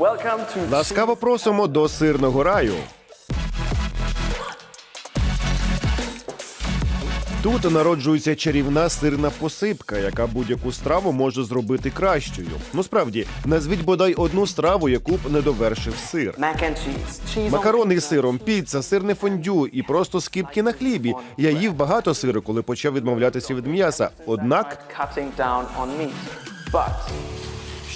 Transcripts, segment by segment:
To Ласкаво просимо до сирного раю. Тут народжується чарівна сирна посипка, яка будь-яку страву може зробити кращою. Ну справді, назвіть бодай одну страву, яку б не довершив сир. Макарони з сиром, піца, сирне фондю і просто скипки на хлібі. Я їв багато сиру, коли почав відмовлятися від м'яса. Однак,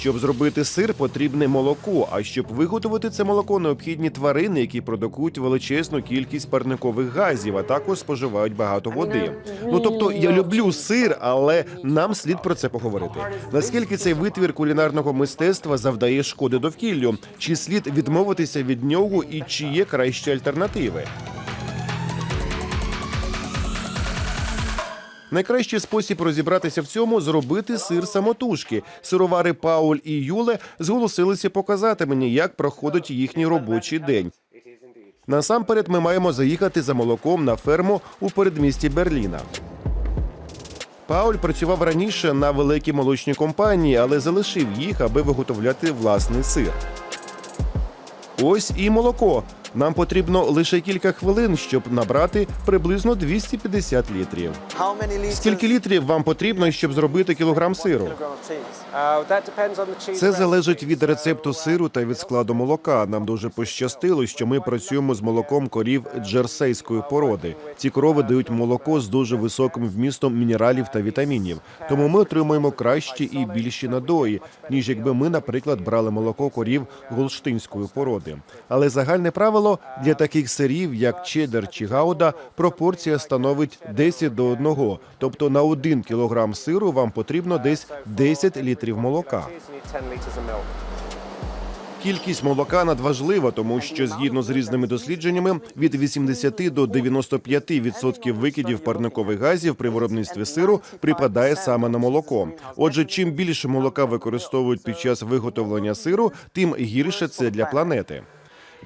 щоб зробити сир, потрібне молоко. А щоб виготовити це молоко, необхідні тварини, які продукують величезну кількість парникових газів, а також споживають багато води. Ну тобто, я люблю сир, але нам слід про це поговорити. Наскільки цей витвір кулінарного мистецтва завдає шкоди довкіллю? Чи слід відмовитися від нього, і чи є кращі альтернативи? Найкращий спосіб розібратися в цьому зробити сир самотужки. Сировари Пауль і Юле зголосилися показати мені, як проходить їхній робочий день. Насамперед, ми маємо заїхати за молоком на ферму у передмісті Берліна. Пауль працював раніше на великій молочній компанії, але залишив їх, аби виготовляти власний сир. Ось і молоко. Нам потрібно лише кілька хвилин, щоб набрати приблизно 250 літрів. Скільки літрів вам потрібно, щоб зробити кілограм сиру? Uh. Це залежить від рецепту сиру та від складу молока. Нам дуже пощастило, що ми працюємо з молоком корів джерсейської породи. Ці корови дають молоко з дуже високим вмістом мінералів та вітамінів. Тому ми отримуємо кращі і більші надої, ніж якби ми, наприклад, брали молоко корів голштинської породи. Але загальне правило для таких сирів, як чеддер чи гауда, пропорція становить 10 до 1. Тобто на 1 кілограм сиру вам потрібно десь 10 літрів молока. Cheese, you need 10 liters of milk. Кількість молока надважлива, тому що згідно з різними дослідженнями, від 80 до 95% викидів парникових газів при виробництві сиру припадає саме на молоко. Отже, чим більше молока використовують під час виготовлення сиру, тим гірше це для планети.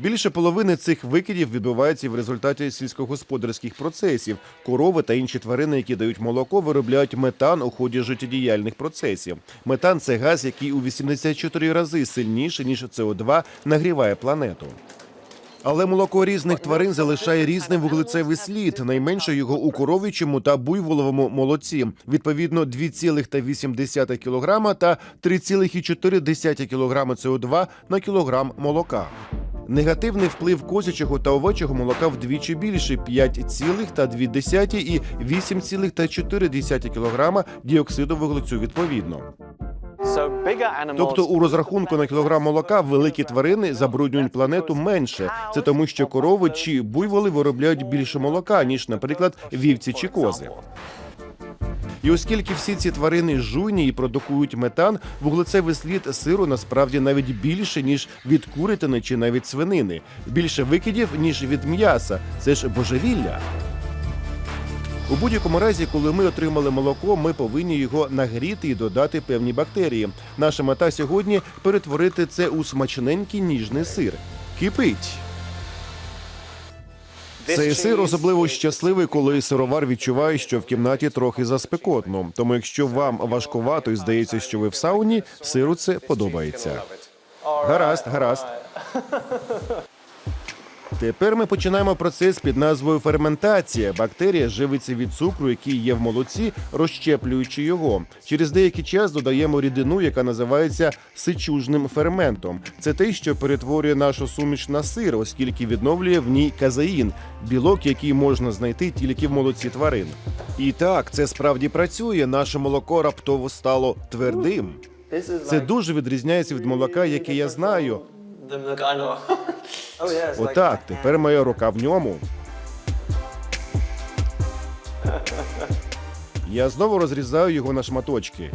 Більше половини цих викидів відбувається в результаті сільськогосподарських процесів. Корови та інші тварини, які дають молоко, виробляють метан у ході життєдіяльних процесів. Метан це газ, який у 84 рази сильніше ніж СО2 нагріває планету. Але молоко різних тварин залишає різним вуглецевий слід. Найменше його у коров'ячому та буйволовому молоці. Відповідно, 2,8 кг та 3,4 кг СО2 на кілограм молока. Негативний вплив козячого та овечого молока вдвічі більше 5,2 і 8,4 кг діоксиду вуглецю відповідно. Тобто у розрахунку на кілограм молока великі тварини забруднюють планету менше. Це тому, що корови чи буйволи виробляють більше молока, ніж, наприклад, вівці чи кози. І оскільки всі ці тварини жуйні і продукують метан, вуглецевий слід сиру насправді навіть більше, ніж від курятини чи навіть свинини. Більше викидів, ніж від м'яса. Це ж божевілля. У будь-якому разі, коли ми отримали молоко, ми повинні його нагріти і додати певні бактерії. Наша мета сьогодні перетворити це у смачненький ніжний сир. Кипить. Цей сир особливо щасливий, коли сировар відчуває, що в кімнаті трохи заспекотно. Тому, якщо вам важкувато і здається, що ви в сауні, сиру це подобається. Гаразд, гаразд. Тепер ми починаємо процес під назвою ферментація. Бактерія живиться від цукру, який є в молоці, розщеплюючи його. Через деякий час додаємо рідину, яка називається сичужним ферментом. Це те, що перетворює нашу суміш на сир, оскільки відновлює в ній казеїн, білок, який можна знайти тільки в молоці тварин. І так, це справді працює. Наше молоко раптово стало твердим. Це дуже відрізняється від молока, яке я знаю. Отак, тепер моя рука в ньому. Я знову розрізаю його на шматочки.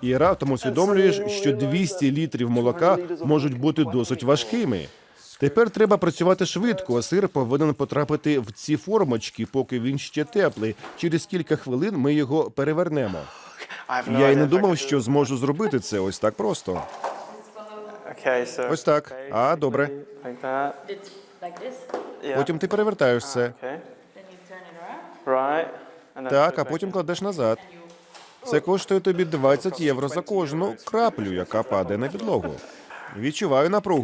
І раптом усвідомлюєш, що 200 літрів молока можуть бути досить важкими. Тепер треба працювати швидко, а сир повинен потрапити в ці формочки, поки він ще теплий. Через кілька хвилин ми його перевернемо. Я й не думав, що зможу зробити це ось так просто. Ось так. А, добре. Потім ти перевертаєш це. Then Так, а потім кладеш назад. Це коштує тобі 20 євро за кожну краплю, яка падає на підлогу. Відчуваю напругу.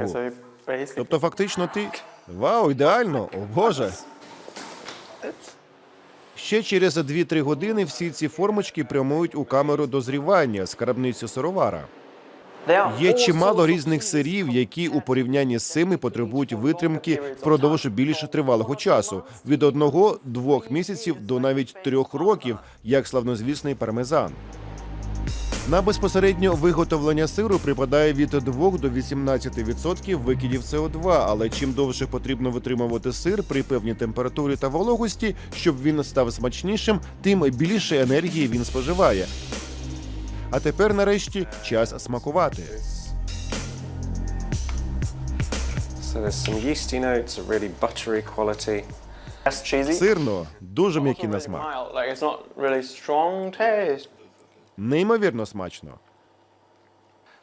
Тобто, фактично, ти. Вау, ідеально! О Боже! Ще через 2-3 години всі ці формочки прямують у камеру дозрівання, скарбницю сировара. Є чимало різних сирів, які у порівнянні з цими потребують витримки впродовж більш тривалого часу від одного-двох місяців до навіть трьох років, як славнозвісний пармезан. На безпосередньо виготовлення сиру припадає від 2 до 18% викидів СО2, але чим довше потрібно витримувати сир при певній температурі та вологості, щоб він став смачнішим, тим більше енергії він споживає. А тепер, нарешті, час смакувати. So there's some yeasty notes, a really buttery quality. That's cheesy. Сирно, дуже м'який на смак. mild. Like it's not really strong taste. Неймовірно смачно.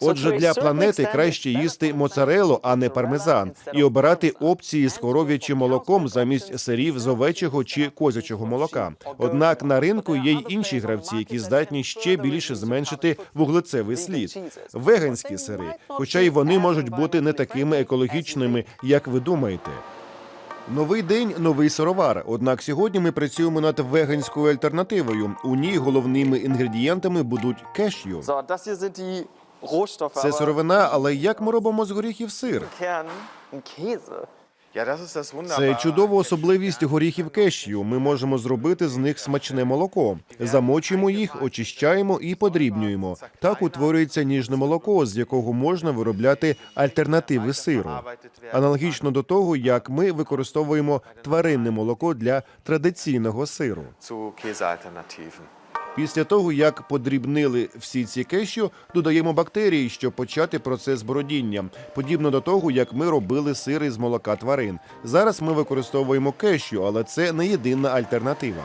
Отже, для планети краще їсти моцарелу, а не пармезан, і обирати опції з коров'ячим молоком замість сирів з овечого чи козячого молока. Однак на ринку є й інші гравці, які здатні ще більше зменшити вуглецевий слід. Веганські сири, хоча й вони можуть бути не такими екологічними, як ви думаєте. Новий день, новий сировар. Однак сьогодні ми працюємо над веганською альтернативою. У ній головними інгредієнтами будуть кешю. Це сировина, але як ми робимо з горіхів сир? Це чудова особливість горіхів кешю. Ми можемо зробити з них смачне молоко. Замочуємо їх, очищаємо і подрібнюємо. Так утворюється ніжне молоко, з якого можна виробляти альтернативи сиру. Аналогічно до того, як ми використовуємо тваринне молоко для традиційного сиру. Після того, як подрібнили всі ці кешю, додаємо бактерії, щоб почати процес бродіння, подібно до того, як ми робили сири з молока тварин. Зараз ми використовуємо кешю, але це не єдина альтернатива.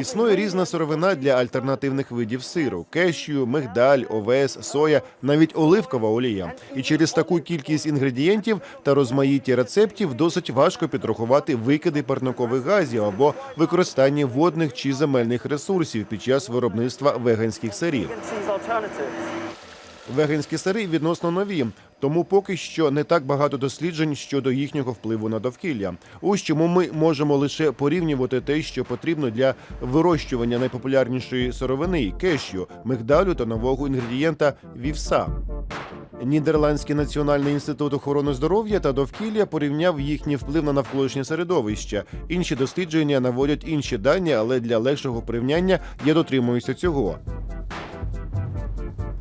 Існує різна сировина для альтернативних видів сиру: кешю, мигдаль, овес, соя, навіть оливкова олія. І через таку кількість інгредієнтів та розмаїття рецептів досить важко підрахувати викиди парникових газів або використання водних чи земельних ресурсів під час виробництва веганських сирів. Веганські сири відносно нові, тому поки що не так багато досліджень щодо їхнього впливу на довкілля. Ось чому ми можемо лише порівнювати те, що потрібно для вирощування найпопулярнішої сировини кешю, мигдалю та нового інгредієнта вівса. Нідерландський національний інститут охорони здоров'я та довкілля порівняв їхній вплив на навколишнє середовище. Інші дослідження наводять інші дані, але для легшого порівняння я дотримуюся цього.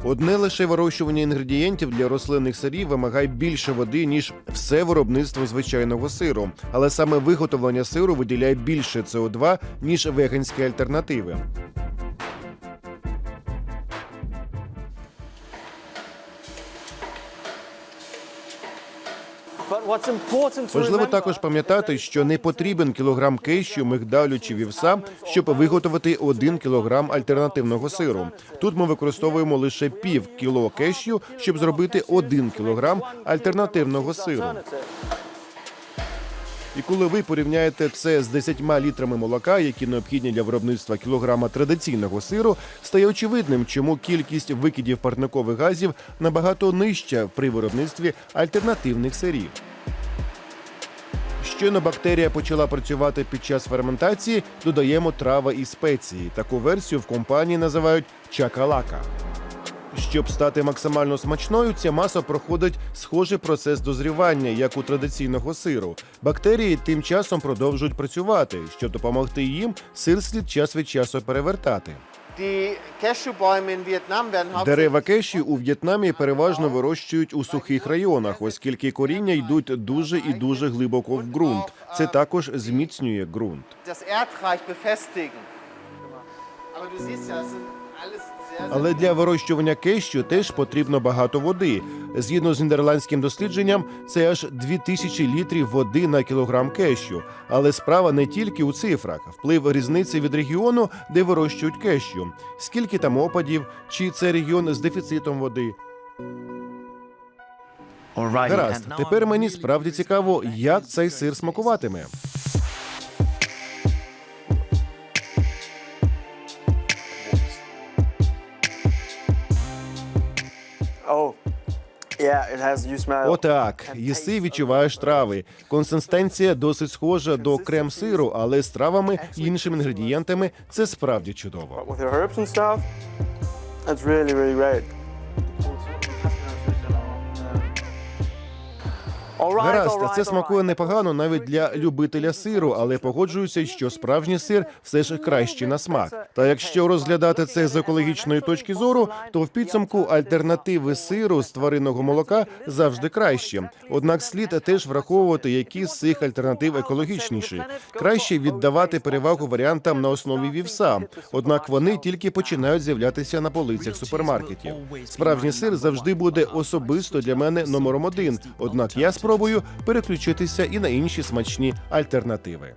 Одне лише вирощування інгредієнтів для рослинних сирів вимагає більше води, ніж все виробництво звичайного сиру. Але саме виготовлення сиру виділяє більше СО2, ніж веганські альтернативи. Важливо також пам'ятати, що не потрібен кілограм кищу мигдалю чи вівса, щоб виготовити один кілограм альтернативного сиру. Тут ми використовуємо лише пів кіло кищу, щоб зробити один кілограм альтернативного сиру. І коли ви порівняєте це з 10 літрами молока, які необхідні для виробництва кілограма традиційного сиру, стає очевидним, чому кількість викидів парникових газів набагато нижча при виробництві альтернативних сирів. Щойно бактерія почала працювати під час ферментації, додаємо трава і спеції. Таку версію в компанії називають чакалака. Щоб стати максимально смачною, ця маса проходить схожий процес дозрівання, як у традиційного сиру. Бактерії тим часом продовжують працювати. Щоб допомогти їм, сир слід час від часу перевертати. Дерева кеші у В'єтнамі переважно вирощують у сухих районах, оскільки коріння йдуть дуже і дуже глибоко в ґрунт. Це також зміцнює ґрунт. Але для вирощування кещу теж потрібно багато води. Згідно з нідерландським дослідженням, це аж 2000 літрів води на кілограм кещу. Але справа не тільки у цифрах. Вплив різниці від регіону, де вирощують кещу. Скільки там опадів, чи це регіон з дефіцитом води. Гаразд, тепер мені справді цікаво, як цей сир смакуватиме. Отак, їси відчуваєш трави. Консистенція досить схожа до крем-сиру, але з травами і іншими інгредієнтами це справді чудово. Гаразд, це смакує непогано навіть для любителя сиру, але погоджуюся, що справжній сир все ж кращий на смак. Та якщо розглядати це з екологічної точки зору, то в підсумку альтернативи сиру з тваринного молока завжди краще. Однак слід теж враховувати, які з цих альтернатив екологічніші. Краще віддавати перевагу варіантам на основі вівса. Однак вони тільки починають з'являтися на полицях супермаркетів. Справжній сир завжди буде особисто для мене номером один. Однак я спробую переключитися і на інші смачні альтернативи.